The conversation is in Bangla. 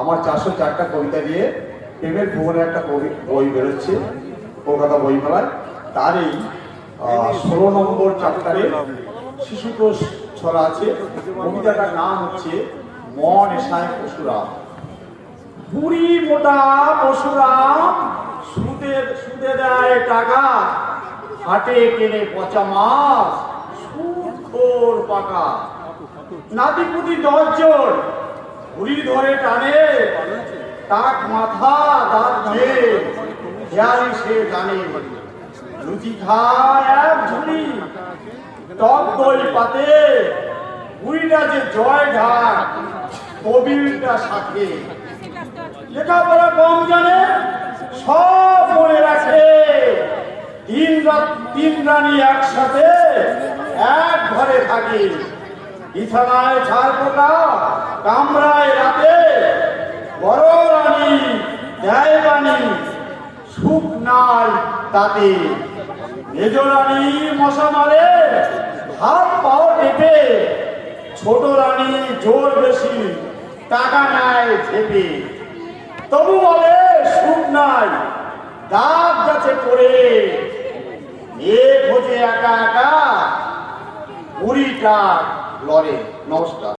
আমার চারশো চারটা কবিতা দিয়ে প্রেমের ভুবনে একটা বই বেরোচ্ছে, কলকাতা বইমেলায়। তারই ষোলো নম্বর চ্যাপ্টারে শিশুতোষ ছড়া আছে। কবিতাটার নাম হচ্ছে মন এসায় পশুরাম। বুড়ি মোটা পশুরাম সুদে সুদে দেয় টাকা, হাটে কেনে পচা মাছ, সুদ খোর পাকা। নাতিপুতি দশজন ঘুড়ি ধরে টানে টাক মাথা, দাঁত দিয়ে খেয়ালি সে জানে। লুচি খায় এক ঝুড়ি টক দই পাতে, বুড়িটা যে জয় ঘাট কবিরটা সাথে লেখাপড়া কম জানে, সব মনে রাখে। তিন তিন রানী একসাথে এক ঘরে থাকে। বিছানায় ছাড় পোকা কামরায় রাতে বড় রানী দেয় বাণী সুখ নাই তাতে। মেজ রানী মশা মারে, হাত পাও টেপে। ছোট রানী জোর বেশি, টাকা নাই চেপে তবু বলে, সুখ নাই দাঁত গাছে পড়ে। এ খোঁজে একা একা বুড়িটা লড়ে নমস্কার।